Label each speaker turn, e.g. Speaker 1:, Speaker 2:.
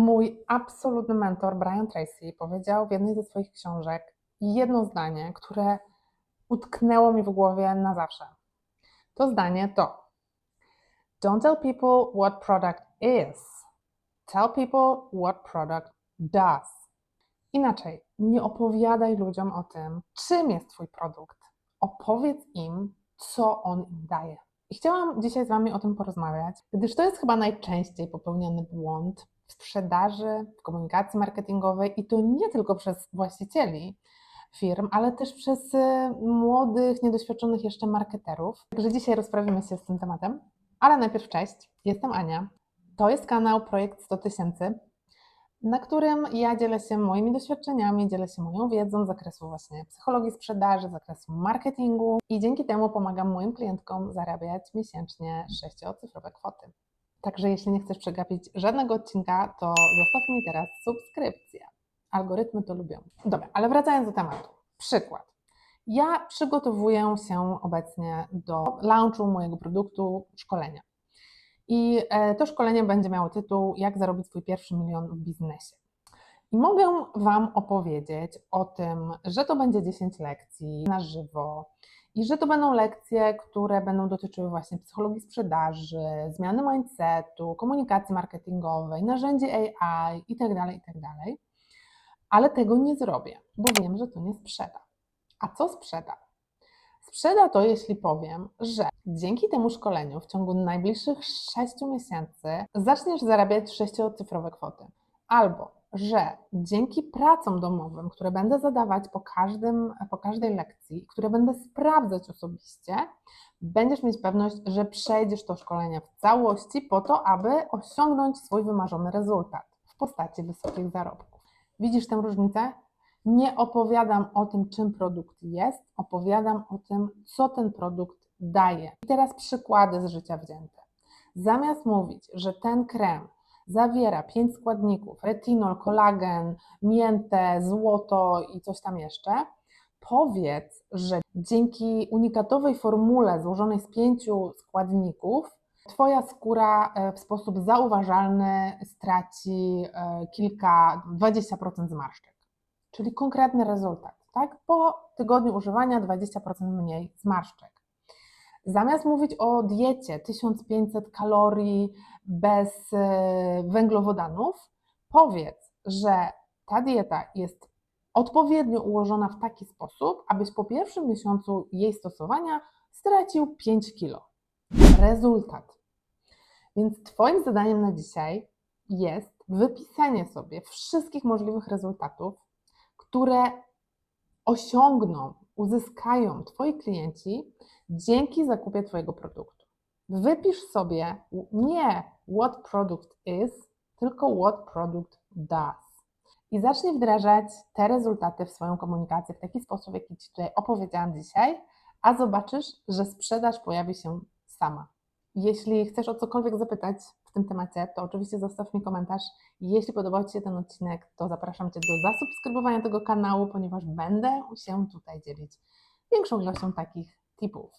Speaker 1: Mój absolutny mentor Brian Tracy powiedział w jednej ze swoich książek jedno zdanie, które utknęło mi w głowie na zawsze. To zdanie to: Don't tell people what product is. Tell people what product does. Inaczej, nie opowiadaj ludziom o tym, czym jest Twój produkt. Opowiedz im, co on im daje. I chciałam dzisiaj z Wami o tym porozmawiać, gdyż to jest chyba najczęściej popełniany błąd w sprzedaży, w komunikacji marketingowej i to nie tylko przez właścicieli firm, ale też przez y, młodych, niedoświadczonych jeszcze marketerów. Także dzisiaj rozprawimy się z tym tematem. Ale najpierw cześć, jestem Ania. To jest kanał Projekt 100 tysięcy, na którym ja dzielę się moimi doświadczeniami, dzielę się moją wiedzą z zakresu właśnie psychologii sprzedaży, z zakresu marketingu i dzięki temu pomagam moim klientkom zarabiać miesięcznie sześciocyfrowe kwoty. Także jeśli nie chcesz przegapić żadnego odcinka, to zostaw mi teraz subskrypcję. Algorytmy to lubią. Dobra, ale wracając do tematu. Przykład. Ja przygotowuję się obecnie do launchu mojego produktu szkolenia. I e, to szkolenie będzie miało tytuł Jak zarobić swój pierwszy milion w biznesie. I mogę Wam opowiedzieć o tym, że to będzie 10 lekcji na żywo i że to będą lekcje, które będą dotyczyły właśnie psychologii sprzedaży, zmiany mindsetu, komunikacji marketingowej, narzędzi AI itd., itd. Ale tego nie zrobię, bo wiem, że to nie sprzeda. A co sprzeda? Sprzeda to, jeśli powiem, że dzięki temu szkoleniu w ciągu najbliższych 6 miesięcy zaczniesz zarabiać sześciocyfrowe kwoty. Albo, że dzięki pracom domowym, które będę zadawać po, każdym, po każdej lekcji, które będę sprawdzać osobiście, będziesz mieć pewność, że przejdziesz to szkolenie w całości po to, aby osiągnąć swój wymarzony rezultat w postaci wysokich zarobków. Widzisz tę różnicę? nie opowiadam o tym, czym produkt jest, opowiadam o tym, co ten produkt daje. I teraz przykłady z życia wzięte. Zamiast mówić, że ten krem zawiera pięć składników: retinol, kolagen, miętę, złoto i coś tam jeszcze, powiedz, że dzięki unikatowej formule złożonej z pięciu składników, Twoja skóra e, w sposób zauważalny straci e, kilka, 20% zmarszczek czyli konkretny rezultat. Tak? Po tygodniu używania 20% mniej zmarszczek. Zamiast mówić o diecie 1500 kalorii bez e, węglowodanów, powiedz, że ta dieta jest odpowiednio ułożona w taki sposób, abyś po pierwszym miesiącu jej stosowania stracił 5 kg. Rezultat. Więc Twoim zadaniem na dzisiaj jest wypisanie sobie wszystkich możliwych rezultatów, które osiągną, uzyskają Twoi klienci dzięki zakupie Twojego produktu. Wypisz sobie nie what product is, tylko what product does. I zacznij wdrażać te rezultaty w swoją komunikację w taki sposób, jaki Ci tutaj opowiedziałam dzisiaj, a zobaczysz, że sprzedaż pojawi się sama. Jeśli chcesz o cokolwiek zapytać w tym temacie, to oczywiście zostaw mi komentarz. Jeśli podobał Ci się ten odcinek, to zapraszam Cię do zasubskrybowania tego kanału, ponieważ będę się tutaj dzielić większą ilością takich tipów.